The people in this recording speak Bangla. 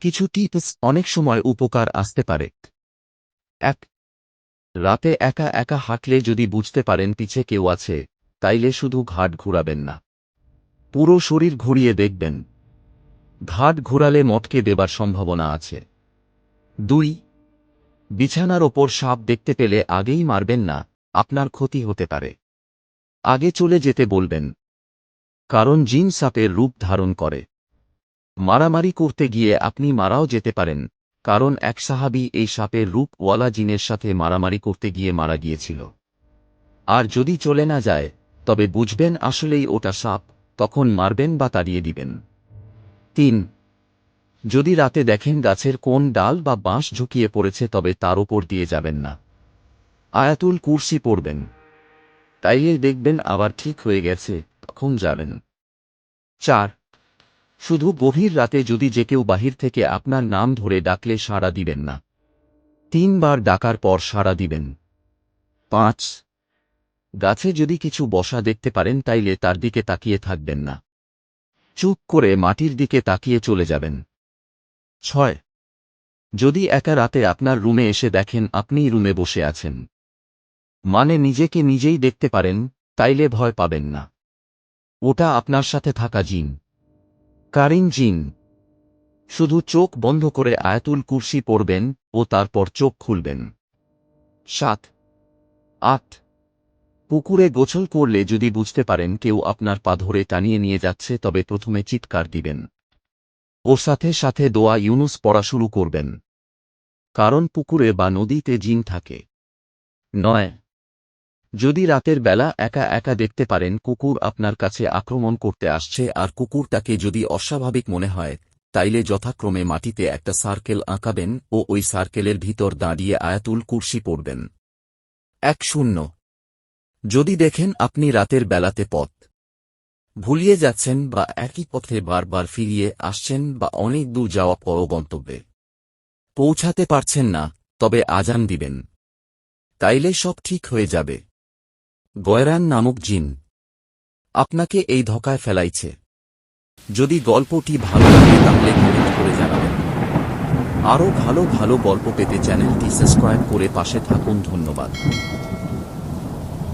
কিছু টিপস অনেক সময় উপকার আসতে পারে। এক, রাতে একা একা হাঁটলে যদি বুঝতে পারেন পিছে কেউ আছে, তাইলে শুধু ঘাট ঘুরাবেন না। পুরো শরীর ঘুরিয়ে দেখবেন। ঘাট ঘোরালে মটকে দেবার সম্ভাবনা আছে। দুই, বিছানার ওপর সাপ দেখতে পেলে আগেই মারবেন না, আপনার ক্ষতি হতে পারে। আগে চলে যেতে বলবেন। কারণ জিন সাপের রূপ ধারণ করে। মারামারি করতে গিয়ে আপনি মারাও যেতে পারেন, কারণ এক সাহাবি এই সাপের রূপ ওয়ালা জিনের সাথে মারামারি করতে গিয়ে মারা গিয়েছিল। আর যদি চলে না যায়, তবে বুঝবেন আসলেই ওটা সাপ, তখন মারবেন বা তাড়িয়ে দিবেন। তিন, যদি রাতে দেখেন গাছের কোন ডাল বা বাঁশ ঝুঁকিয়ে পড়েছে, তবে তার ওপর দিয়ে যাবেন না। আয়াতুল কুর্সি পড়বেন। তাইলে দেখবেন আবার ঠিক হয়ে গেছে, তখন যাবেন। চার শুধু গভীর রাতে যদি যে কেউ বাহির থেকে আপনার নাম ধরে ডাকলে সাড়া দিবেন না। তিনবার ডাকার পর সাড়া দিবেন। পাঁচ, গাছে যদি কিছু বসা দেখতে পারেন তাইলে তার দিকে তাকিয়ে থাকবেন না। চুপ করে মাটির দিকে তাকিয়ে চলে যাবেন। ছয়, যদি একা রাতে আপনার রুমে এসে দেখেন আপনিই রুমে বসে আছেন। মানে নিজেকে নিজেই দেখতে পারেন, তাইলে ভয় পাবেন না। ওটা আপনার সাথে থাকা জিন। কারিন জিন শুধু চোখ বন্ধ করে আয়াতুল কুরসি পড়বেন ও তারপর চোখ খুলবেন। সাত। আট। পুকুরে গোছল করলে যদি বুঝতে পারেন কেউ আপনার পা ধরে টানিয়ে নিয়ে যাচ্ছে, তবে প্রথমে চিৎকার দিবেন। ওর সাথে সাথে দোয়া ইউনুস পড়া শুরু করবেন। কারণ পুকুরে বা নদীতে জিন থাকে। নয়। যদি রাতের বেলা একা একা দেখতে পারেন কুকুর আপনার কাছে আক্রমণ করতে আসছে আর কুকুরটাকে যদি অস্বাভাবিক মনে হয়, তাইলে যথাক্রমে মাটিতে একটা সার্কেল আঁকাবেন ও ওই সার্কেলের ভিতর দাঁড়িয়ে আয়াতুল কুরসি পড়বেন। এক শূন্য। যদি দেখেন আপনি রাতের বেলাতে পথ ভুলিয়ে যাচ্ছেন বা একই পথে বারবার ফিরিয়ে আসছেন বা অনেক দূর যাওয়া পর গন্তব্যে পৌঁছাতে পারছেন না, তবে আজান দিবেন। তাইলে সব ঠিক হয়ে যাবে। গয়রান নামক জিন আপনাকে এই ধকায় ফেলাইছে। যদি গল্পটি ভালো লাগে তাহলে কমেন্ট করে জানাবেন। আরও ভালো ভালো গল্প পেতে চ্যানেলটি সাবস্ক্রাইব করে পাশে থাকুন, ধন্যবাদ।